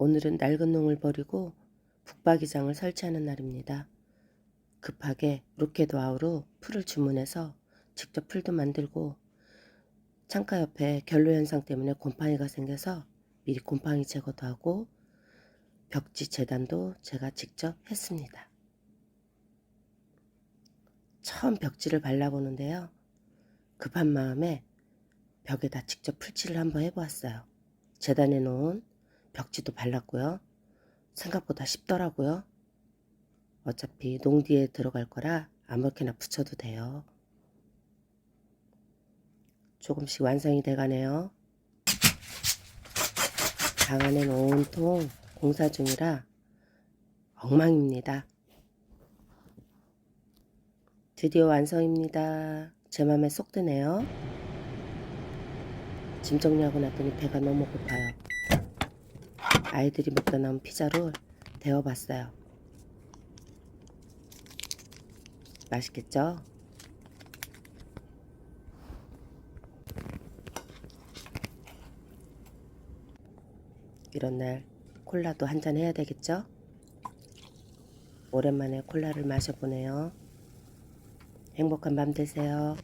오늘은 낡은 농을 버리고 북박이장을 설치하는 날입니다. 급하게 로켓 와우로 풀을 주문해서 직접 풀도 만들고 창가 옆에 결로 현상 때문에 곰팡이가 생겨서 미리 곰팡이 제거도 하고 벽지 재단도 제가 직접 했습니다. 처음 벽지를 발라보는데요. 급한 마음에 벽에다 직접 풀칠을 한번 해보았어요. 재단해 놓은 벽지도 발랐고요. 생각보다 쉽더라고요. 어차피 농디에 들어갈 거라 아무렇게나 붙여도 돼요. 조금씩 완성이 돼가네요. 방 안에는 온통 공사 중이라 엉망입니다. 드디어 완성입니다. 제 맘에 쏙 드네요. 짐 정리하고 났더니 배가 너무 고파요. 아이들이 먹다 남은 피자를 데워봤어요. 맛있겠죠? 이런 날 콜라도 한 잔 해야 되겠죠? 오랜만에 콜라를 마셔보네요. 행복한 밤 되세요.